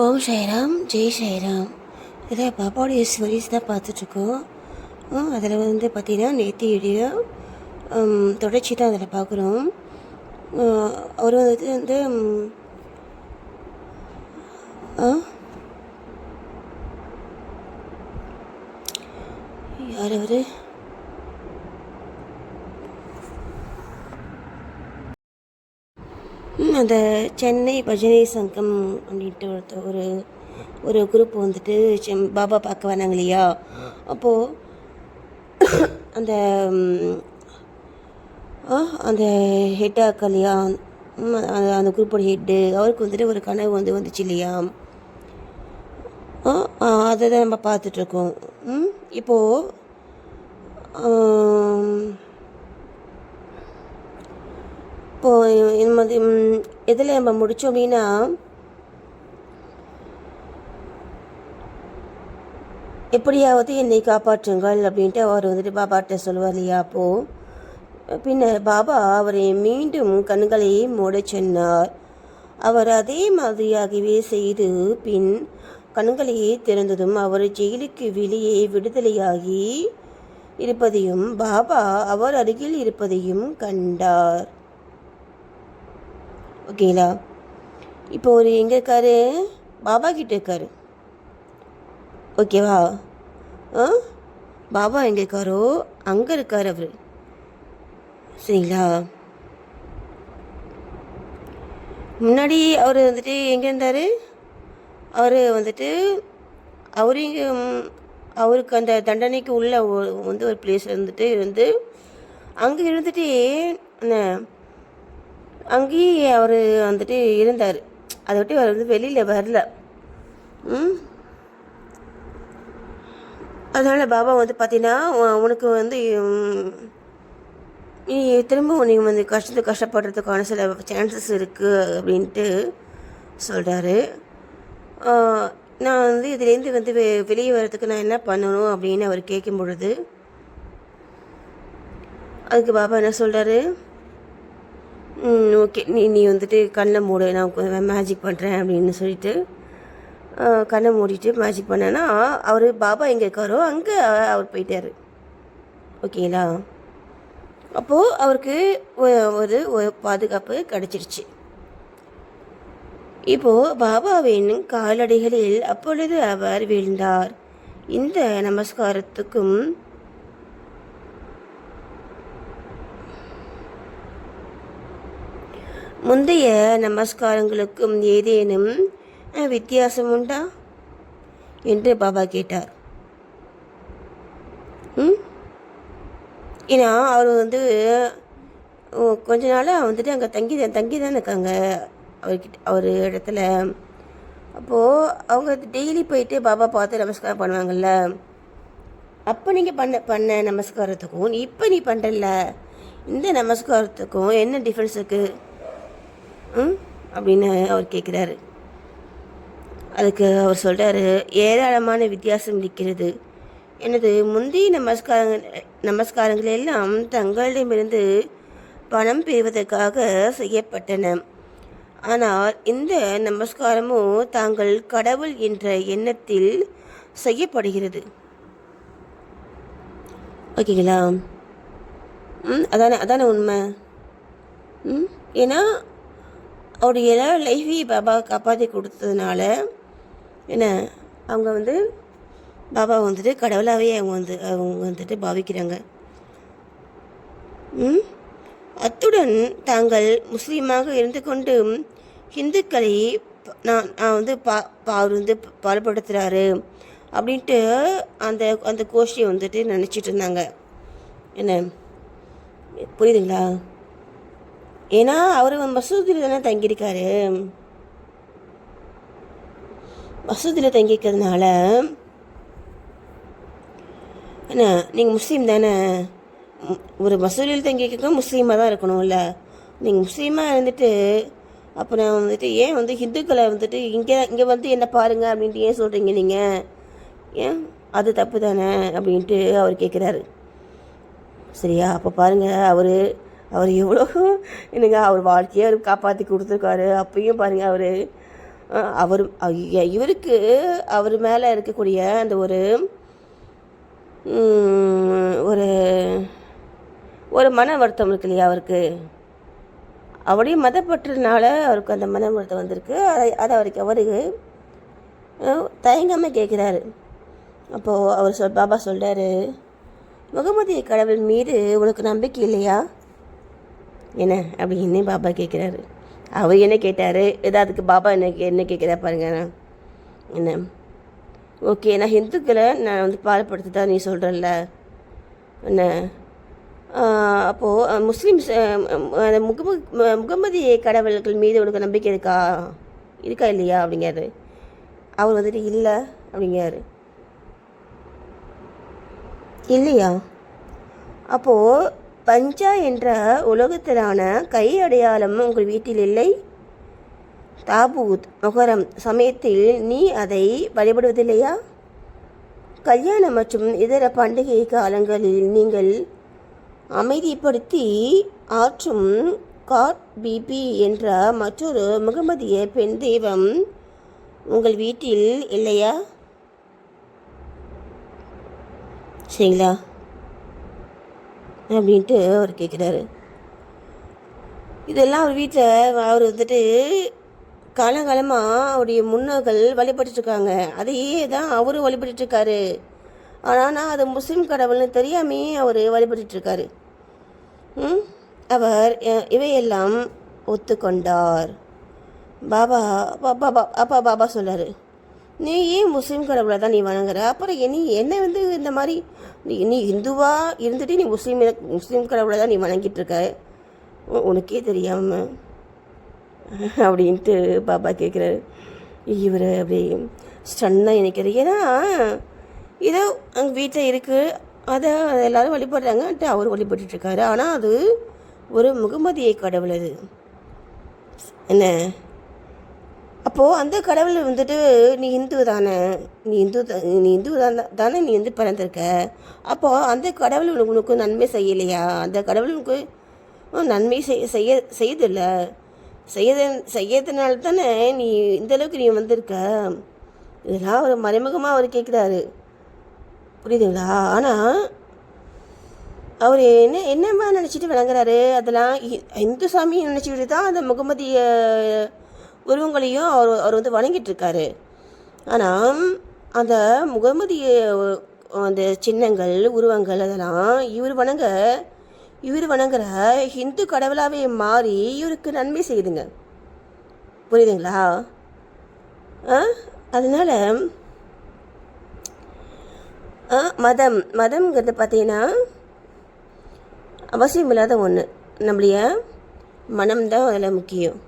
ஓம் சாய்ராம் ஜெய் சாய்ராம். இதை பாப்பாவுடைய ஸ்வரிஸ் தான் பார்த்துட்ருக்கோம். அதில் வந்து பார்த்திங்கன்னா நேற்று வீடியோ தொடர்ச்சி தான் அதில் பார்க்குறோம். அவர் வந்து வந்து யார் அவர்? அந்த சென்னை பஜனை சங்கம் அப்படின்ட்டு ஒருத்த ஒரு ஒரு குரூப் வந்துட்டு செம்- பாபா பார்க்க வந்தாங்க இல்லையா? அப்போது அந்த ஆ, அந்த ஹெட் ஆக்கா இல்லையா? அந்த அந்த குரூப்போட ஹெட்டு அவருக்கு வந்துட்டு ஒரு கனவு வந்து வந்துச்சு இல்லையா? அதை தான் நம்ம பார்த்துட்ருக்கோம் இப்போது இப்போது இது மாதிரி எதில் நம்ம முடித்தோம் அப்படின்னா எப்படியாவது என்னை காப்பாற்றுங்கள் அப்படின்ட்டு அவர் வந்துட்டு பாபாட்ட சொல்லுவார் இல்லையா அப்போது பின்னர் பாபா அவரை மீண்டும் கண்களை மூடச் சொன்னார். அவர் அதே மாதிரியாகவே செய்து பின் கண்களையே திறந்ததும் அவர் ஜெயிலுக்கு வெளியே விடுதலையாகி இருப்பதையும் பாபா அவர் அருகில் இருப்பதையும் கண்டார். ஓகேங்களா? இப்போ ஒரு எங்கே இருக்காரு? பாபா கிட்ட இருக்காரு. ஓகேவா? ஆ? பாபா எங்கே இருக்காரோ அங்கே இருக்கார் அவர். சரிங்களா? முன்னாடி அவர் வந்துட்டு எங்கே இருந்தார்? அவர் வந்துட்டு அவரு இங்கே அவருக்கு அந்த தண்டனைக்கு உள்ள வந்து ஒரு பிளேஸ் இருந்துட்டு இருந்து அங்கே இருந்துட்டு அங்கேயும் அவர் வந்துட்டு இருந்தார். அதை விட்டு அவர் வந்து வெளியில் வரல. அதனால் பாபா வந்து பார்த்தீங்கன்னா உனக்கு வந்து நீ திரும்ப நீங்கள் வந்து கஷ்டத்து கஷ்டப்படுறதுக்கான சில சான்சஸ் இருக்குது அப்படின்ட்டு சொல்கிறாரு நான் வந்து இதுலேருந்து வந்து வெ வெளியே வர்றதுக்கு நான் என்ன பண்ணணும் அப்படின்னு அவர் கேட்கும் பொழுது அதுக்கு பாபா என்ன சொல்கிறாரு ஓகே நீ நீ வந்துட்டு கண்ணை மூடு. நான் மேஜிக் பண்ணுறேன் அப்படின்னு சொல்லிட்டு கண்ணை மூடிட்டு மேஜிக் பண்ணேன்னா அவர் பாபா எங்கே இருக்காரோ அங்கே அவர் போயிட்டார். ஓகேங்களா அப்போது அவருக்கு ஒரு ஒரு பாதுகாப்பு கிடச்சிருச்சு. இப்போது பாபாவின் காலடிகளில் அப்பொழுது அவர் வீழ்ந்தார். இந்த நமஸ்காரத்துக்கும் முந்தைய நமஸ்காரங்களுக்கும் ஏதேனும் வித்தியாசம் உண்டா? என்று பாபா கேட்டார். ம்? ஏன்னா அவர் வந்து கொஞ்ச நாளாக வந்துட்டு அங்கே தங்கி தங்கி தான் இருக்காங்க. அவர்கிட்ட அவர் இடத்துல. அப்போது அவங்க டெய்லி போயிட்டு பாபா பார்த்து நமஸ்காரம் பண்ணுவாங்கள்ல அப்போ நீங்கள் பண்ண பண்ண நமஸ்காரத்துக்கும் இப்போ நீ பண்ணுறல இந்த நமஸ்காரத்துக்கும் என்ன டிஃப்ரென்ஸ் இருக்குது அப்படின்னு அவர் கேட்குறாரு அதுக்கு அவர் சொல்கிறாரு ஏராளமான வித்தியாசம் இருக்கிறது. எனது முந்தைய நமஸ்காரங்க நமஸ்காரங்கள் எல்லாம் தங்களிடமிருந்து பணம் பெறுவதற்காக செய்யப்பட்டன. ஆனால் இந்த நமஸ்காரமோ தாங்கள் கடவுள் என்ற எண்ணத்தில் செய்யப்படுகிறது. ஓகேங்களா? ம் அதானே அதானே உண்மை. ம் ஏன்னா அவருடைய லைஃபை பாபா காப்பாற்றி கொடுத்ததுனால என்ன அவங்க வந்து பாபா வந்துட்டு கடவுளாகவே அவங்க வந்து அவங்க வந்துட்டு பாவிக்கிறாங்க. ம்? அத்துடன் தாங்கள் முஸ்லீமாக இருந்து கொண்டு ஹிந்துக்களை நான் நான் வந்து பா பா அவர் வந்து பாடுபடுத்துகிறாரு அப்படின்ட்டு அந்த அந்த கோஷ்டியை வந்துட்டு நினச்சிட்டு இருந்தாங்க. என்ன? புரியுதுங்களா? ஏன்னா அவர் மசூதியில் தானே தங்கியிருக்காரு. மசூதியில் தங்கியிருக்கிறதுனால என்ன நீங்கள் முஸ்லீம் தானே? ஒரு மசூதியில் தங்கியிருக்க முஸ்லீமாக தான் இருக்கணும்ல. நீங்கள் முஸ்லீமாக இருந்துட்டு அப்புறம் வந்துட்டு ஏன் வந்து ஹிந்துக்களை வந்துட்டு இங்கே இங்கே வந்து என்ன பாருங்க அப்படின்ட்டு ஏன் சொல்கிறீங்க நீங்கள் ஏன்? அது தப்பு தானே அப்படின்ட்டு அவர் கேட்குறாரு சரியா? அப்போ பாருங்கள் அவர் அவர் எவ்வளோ என்னங்க அவர் வாழ்க்கையை அவர் காப்பாற்றி கொடுத்துருக்காரு. அப்பயும் பாருங்கள் அவர் அவர் இவருக்கு அவர் மேலே இருக்கக்கூடிய அந்த ஒரு ஒரு ஒரு மன வருத்தம் இருக்கு இல்லையா அவருக்கு? அவருடைய மதப்பற்றினால அவருக்கு அந்த மன வருத்தம் வந்திருக்கு. அதை அதை அவருக்கு அவருக்கு தயங்காமல் கேட்குறாரு அப்போது அவர் சொல் பாபா சொல்கிறாரு முகமதிய கடவுள் மீது உனக்கு நம்பிக்கை இல்லையா? என்ன? அப்படின்னு பாபா கேட்குறாரு அவர் என்ன கேட்டார்? ஏதாவதுக்கு பாபா என்ன கே- என்ன கேட்குறா பாருங்க. என்ன? ஓகே நான் ஹிந்துக்களை நான் வந்து பால்படுத்தி தான் நீ சொல்கிறல்ல என்ன? அப்போது முஸ்லீம்ஸ் அந்த முகமது முகமதி கடவுள்கள் மீது உனக்கு நம்பிக்கை இருக்கா? இருக்கா இல்லையா? அப்படிங்கிறாரு. அவர் வந்துட்டு இல்லை அப்படிங்கிறாரு. இல்லையா? அப்போது பஞ்சா என்ற உலகத்திலான கை அடையாளம் உங்கள் வீட்டில் இல்லை? தாபூத் மொகரம் சமயத்தில் நீ அதை வழிபடுவதில்லையா? கல்யாணம் மற்றும் இதர பண்டிகை காலங்களில் நீங்கள் அமைதிப்படுத்தி ஆற்றும் காட் பிபி என்ற மற்றொரு முகமதிய பெண் தெய்வம் உங்கள் வீட்டில் இல்லையா? சரிங்களா? அப்படின்ட்டு அவர் கேட்குறாரு. இதெல்லாம் அவர் வீட்டில் அவர் வந்துட்டு காலங்காலமாக அவருடைய முன்னோர்கள் வழிபட்டுருக்காங்க அதையே தான் அவரும் வழிபட்டுருக்காரு ஆனால் நான் அது முஸ்லீம் கடவுள்னு தெரியாமே அவர் வழிபட்டுருக்காரு ம்? அவர் இவையெல்லாம் ஒத்துக்கொண்டார். பாபா பாபா பா- அப்பா பாபா சொல்லாரு நீ ஏன் முஸ்லீம் கடவுளை தான் நீ வணங்குற. அப்புறம் நீ என்ன வந்து இந்த மாதிரி நீ இந்துவாக இந்துவா இருந்துட்டு நீ முஸ்லீம் முஸ்லீம் கடவுளை தான் நீ வணங்கிட்டு இருக்க? உ- உனக்கே தெரியாம. அப்படின்ட்டு பாபா கேட்குறாரு இவர் அப்படி ஸ்டன்னாக நினைக்கிறது ஏன்னா ஏதோ அங்கே வீட்டில் இருக்குது அதை எல்லோரும் வழிபடுறாங்கன்ட்டு அவர் வழிபட்டுருக்காரு ஆனால் அது ஒரு முகமதியை கடவுள் அது. என்ன? அப்போது அந்த கடவுள் வந்துட்டு நீ இந்து தானே? நீ இந்து நீ இந்து தான் தானே நீ வந்து பிறந்திருக்க? அப்போது அந்த கடவுள் உனக்கு உனக்கு நன்மை செய்யலையா? அந்த கடவுள் உனக்கு நன்மை செய்ய செய்ய செய்யுதில்ல செய்யத செய்யறதுனால தானே நீ இந்தளவுக்கு நீ வந்திருக்க? இதெல்லாம் அவர் மறைமுகமாக அவர் கேட்குறாரு புரியுதுங்களா? ஆனால் அவர் என்ன என்னமா நினச்சிட்டு விளங்குறாரு? அதெல்லாம் இந்து சாமி நினச்சிக்கிட்டு தான் அந்த முகமதியை உருவங்களையும் அவர் அவர் வந்து வணங்கிட்டு இருக்காரு ஆனால் அந்த முகமதிய அந்த சின்னங்கள் உருவங்கள் அதெல்லாம் இவர் வணங்க இவர் வணங்குற ஹிந்து கடவுளாகவே மாறி இவருக்கு நன்மை செய்யுதுங்க புரியுதுங்களா? ஆ? அதனால ஆ, மதம் மதம்ங்கிறது பார்த்தீங்கன்னா அவசியம் இல்லாத ஒன்று நம்மளுடைய மனம்தான் அதில் முக்கியம்.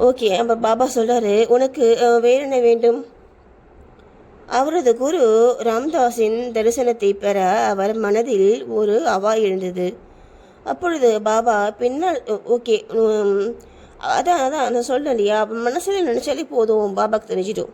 ஓகே அப்போ பாபா சொல்கிறாரு உனக்கு வேறு என்ன வேண்டும்? அவரது குரு ராம்தாஸின் தரிசனத்தை பெற அவர் மனதில் ஒரு அவா எழுந்தது. அப்பொழுது பாபா பின்னால் ஓகே அதான் அதான் நான் சொல்றேன் இல்லையா? மனசில் நினச்சாலே போதும் பாபாக்கு தெரிஞ்சிடும்.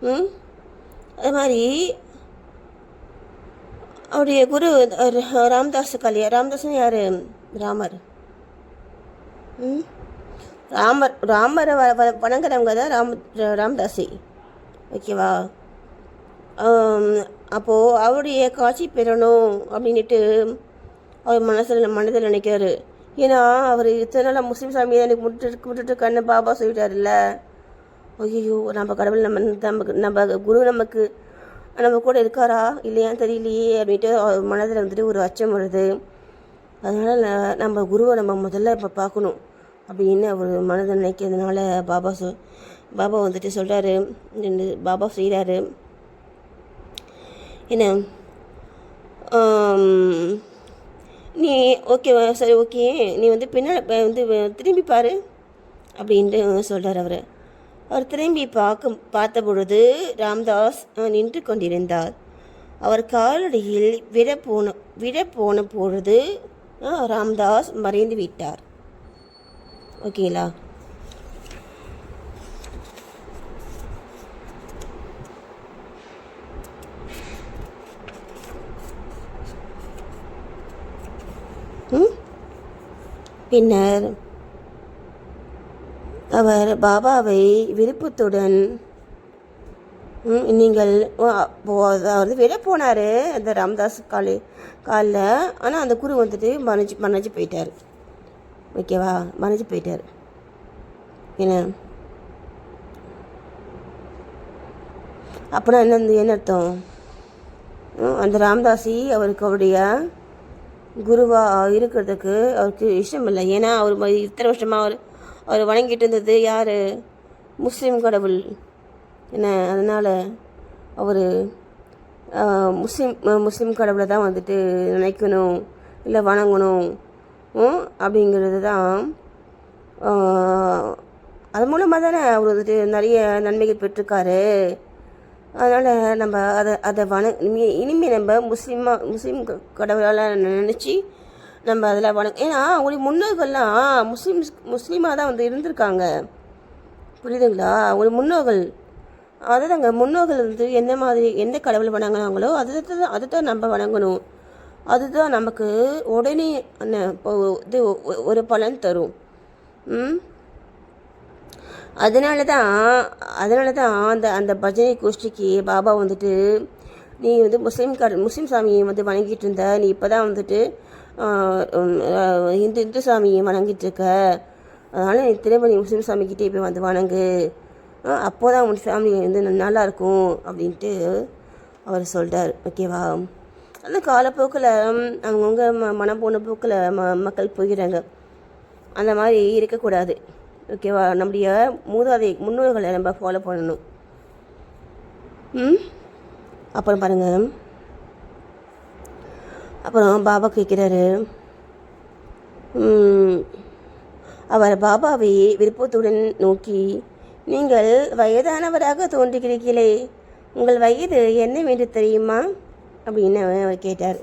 ம்? அது மாதிரி அவருடைய குரு ராம்தாஸ் கல்யா ராம்தாஸ்னு யார்? ராமர். ம். ராமர் ராமரை வ வ- வணங்குறவங்க தான் ராம் ராம்தாசி. ஓகேவா? அப்போது அவருடைய காட்சி பெறணும் அப்படின்ட்டு அவர் மனசில் மனதில் நினைக்கிறாரு. ஏன்னா அவர் இத்தனை நாள் முஸ்லீம் சாமியை எனக்கு முட்டு முட்டுட்டு கண்ணு பாபா சொல்லிட்டாருல்ல. ஐயோ நம்ம கடவுள் நம்ம நமக்கு நம்ம குரு நமக்கு நம்ம கூட இருக்காரா இல்லையான்னு தெரியலையே அப்படின்ட்டு அவர் மனதில் வந்துட்டு ஒரு அச்சம் வருது. அதனால் நம்ம குருவை நம்ம முதல்ல இப்போ பார்க்கணும். அப்படின்னு அவர் மனதை நினைக்கிறதுனால பாபா சொ பாபா வந்துட்டு சொல்கிறாரு பாபா செய்கிறாரு என்ன? நீ ஓகே சரி ஓகே நீ வந்து பின்னால் வந்து திரும்பி பாரு. அப்படின்ட்டு சொல்கிறார் அவர். அவர் திரும்பி பார்க்கும் பார்த்த பொழுது ராம்தாஸ் நின்று கொண்டிருந்தார். அவர் காலடியில் விட போன விட போன பொழுது ராம்தாஸ் மறைந்து விட்டார். ஓகேங்களா? ம்? பின்னர் அவர் பாபாவை விருப்பத்துடன் நீங்கள் ஓ, வெளியே போனார் அந்த ராமதாஸ் காலே காலில். ஆனால் அந்த குரு வந்துட்டு மறைஞ்சு மறைஞ்சு போயிட்டார். ஓகேவா மறைஞ்சு போயிட்டார். என்ன? அப்படின்னா என்ன என்ன அர்த்தம்? அந்த ராமதாசி அவருக்கு அவருடைய குருவாக இருக்கிறதுக்கு அவருக்கு இஷ்டம் இல்லை ஏன்னா அவர் இத்தனை வருஷமாக அவர் அவர் வணங்கிட்டு இருந்தது யார்? முஸ்லீம் கடவுள். என்ன அதனால் அவர் முஸ்லீம் முஸ்லீம் கடவுளை தான் வந்துட்டு நினைக்கணும் இல்லை வணங்கணும் அப்படிங்கிறது தான் அது மூலமாக தானே அவர் வந்துட்டு நிறைய நன்மைகள் பெற்றிருக்காரு. அதனால் நம்ம அதை அதை வண இனிமே இனிமேல் நம்ம முஸ்லீமாக முஸ்லீம் கடவுளால் நினச்சி நம்ம அதில் வணங்க ஏன்னா அவங்களுடைய முன்னோர்கள்லாம் முஸ்லீம்ஸ் முஸ்லீமாக தான் வந்து இருந்திருக்காங்க. புரியுதுங்களா? அவங்களுடைய முன்னோர்கள் அதுதாங்க முன்னோர்கள் வந்து எந்த மாதிரி எந்த கடவுள் வணங்குனாங்களோ அதை தான் அதை தான் நம்ம வணங்கணும். அதுதான் நமக்கு உடனே அந்த இது ஒரு பலன் தரும். ம்? அதனால தான் அதனால தான் அந்த அந்த பஜனை கோஷ்டிக்கு பாபா வந்துட்டு நீ வந்து முஸ்லீம் கட முஸ்லீம் சாமியை வந்து வணங்கிட்டு இருந்த நீ இப்போ தான் வந்துட்டு இந்து இந்து சாமியை வணங்கிட்டு இருக்க. அதனால் நீ திரும்ப நீ முஸ்லீம் சாமிக்கிட்டே போய் வந்து வணங்கு. அப்போ தான் உன் ஃபேமிலி வந்து நல்லாயிருக்கும் நல்லா இருக்கும் அப்படின்ட்டு அவர் சொல்கிறார் ஓகேவா? அந்த காலப்போக்கில் அவங்கவுங்க ம மனம் போன போக்கில் ம மக்கள் போகிறாங்க அந்த மாதிரி இருக்கக்கூடாது ஓகேவா? நம்முடைய மூதாதை முன்னோர்களை நம்ம ஃபாலோ பண்ணணும். ம்? அப்புறம் பாருங்கள் அப்புறம் பாபா கேட்குறாரு. அவர் பாபாவை விருப்பத்துடன் நோக்கி நீங்கள் வயதானவராக தோன்றுகிறீர்களே உங்கள் வயது என்னவென்று தெரியுமா? அப்படின்னு அவர் கேட்டார்.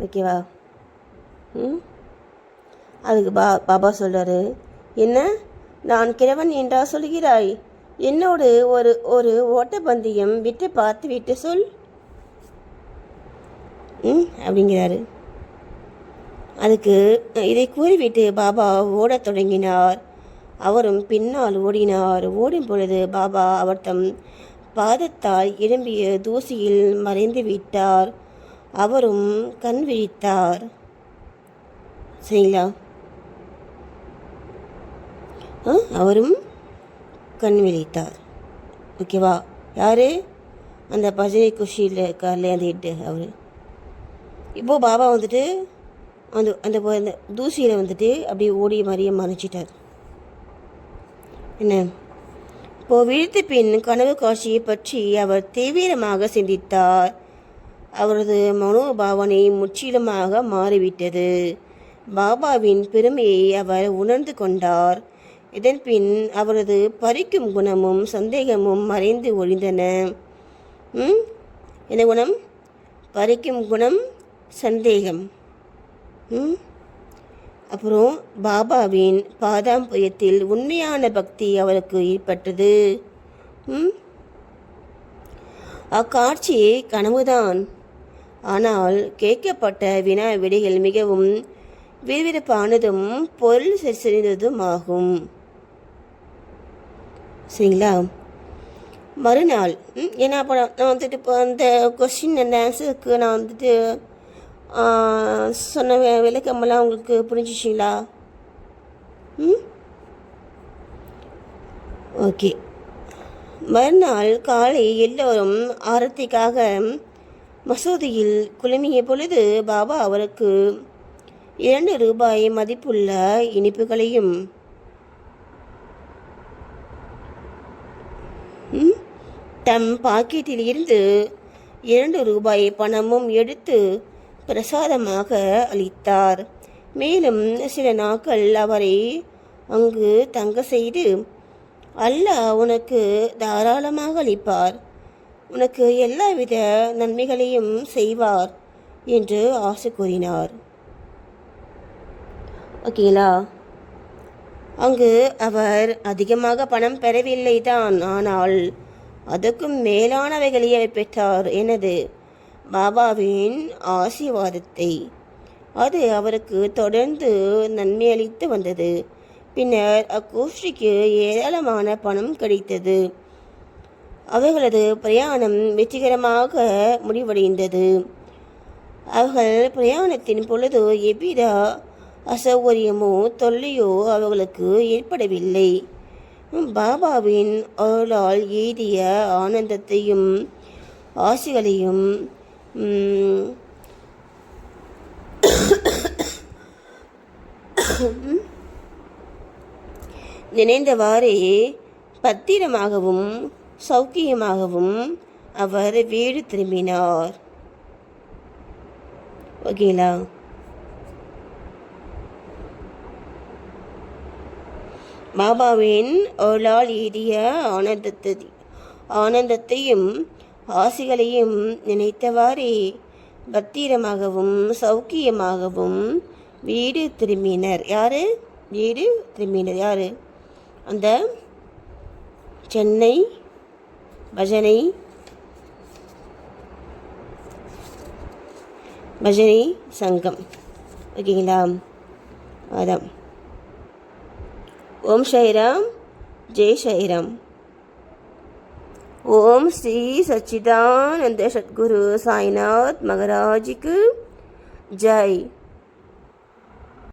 ஓகேவா? ம்? அதுக்கு பா பாபா சொல்கிறாரு என்ன? நான் கிழவன் என்றா சொல்கிறாய் என்னோடு ஒரு ஒரு ஓட்டப்பந்தயம் விட்டு பார்த்து விட்டு சொல். ம்? அப்படிங்கிறாரு. அதுக்கு இதை கூறிவிட்டு பாபா ஓடத் தொடங்கினார். அவரும் பின்னால் ஓடினார். ஓடும் பொழுது பாபா அவர் தம் பாதத்தால் எழும்பிய தூசியில் மறைந்து விட்டார். அவரும் கண் விழித்தார். சரிங்களா? ஆ, அவரும் கண் விழித்தார். ஓகேவா? யார்? அந்த பஜனை குஷியில் இருக்கார்ல அந்த இட்டு அவர். இப்போது பாபா வந்துட்டு அந்த அந்த அந்த தூசியில் வந்துட்டு அப்படியே ஓடி மாதிரியே மறைச்சிட்டார். என்ன இப்போ விழித்த பின் கனவு காட்சியை பற்றி அவர் தீவிரமாக சிந்தித்தார். அவரது மனோபாவனை முற்றிலுமாக மாறிவிட்டது. பாபாவின் பெருமையை அவர் உணர்ந்து கொண்டார். இதன் பின் அவரது பறிக்கும் குணமும் சந்தேகமும் மறைந்து ஒழிந்தன. ம்? என்ன குணம்? பறிக்கும் குணம் சந்தேகம். ம்? அப்புறம் பாபாவின் பாதாம்பயத்தில் உண்மையான பக்தி அவருக்கு ஏற்பட்டது. ம்? அக்காட்சி கனவுதான். ஆனால் கேட்கப்பட்ட வினா விடைகள் மிகவும் விறுவிறுப்பானதும் பொருள் செ- செறிந்ததும் ஆகும் சரிங்களா? மறுநாள் ம், ஏன்னா அப்போ நான் வந்துட்டு இப்போ அந்த கொஸ்டின் அண்ட் ஆன்சருக்கு நான் வந்துட்டு சொன்ன வி- விளக்கமெல்லாம் உங்களுக்கு புரிஞ்சிச்சிங்களா? ம்? ஓகே. மறுநாள் காலை எல்லோரும் ஆரத்திக்காக மசூதியில் குழுமிய பொழுது பாபா அவருக்கு இரண்டு ரூபாய் மதிப்புள்ள இனிப்புகளையும் ம், தம் பாக்கெட்டில் இருந்து இரண்டு ரூபாய் பணமும் எடுத்து பிரசாதமாக அளித்தார். மேலும் சில நாட்கள் அவரை அங்கு தங்க செய்து அல்லாஹ் உனக்கு தாராளமாக அளிப்பார். உனக்கு எல்லாவித நன்மைகளையும் செய்வார் என்று ஆசை கூறினார். ஓகேங்களா? அங்கு அவர் அதிகமாக பணம் பெறவில்லை தான் ஆனால் அதுக்கும் மேலானவைகளை பெற்றார். எனது பாபாவின் ஆசீர்வாதத்தை. அது அவருக்கு தொடர்ந்து நன்மை அளித்து வந்தது. பின்னர் அக்கோஷ்டிக்கு ஏராளமான பணம் கிடைத்தது. அவர்களது பிரயாணம் வெற்றிகரமாக முடிவடைந்தது. அவர்கள் பிரயாணத்தின் பொழுது எவ்வித அசௌகரியமோ தொல்லையோ அவர்களுக்கு ஏற்படவில்லை. பாபாவின் அருளால் எய்திய ஆனந்தத்தையும் ஆசிகளையும் நினைந்தவாறே பத்திரமாகவும் சௌக்கியமாகவும் அவர் வீடு திரும்பினார். ஓகேங்களா? பாபாவின் அருளால் எய்திய ஆனந்தத்தை ஆனந்தத்தையும் ஆசிகளையும் நினைத்தவாறே பத்திரமாகவும் சௌக்கியமாகவும் வீடு திரும்பினர். யாரு? வீடு திரும்பினர். யாரு? அந்த சென்னை பஜனை பஜனை சங்கம். ஓகேங்களா? அதான். ஓம் சாய்ராம் ஜெய் சாய்ராம். ఓం శ్రీ సచ్చిదానంద సద్గురు సాయినాథ్ మహారాజ్కి జై.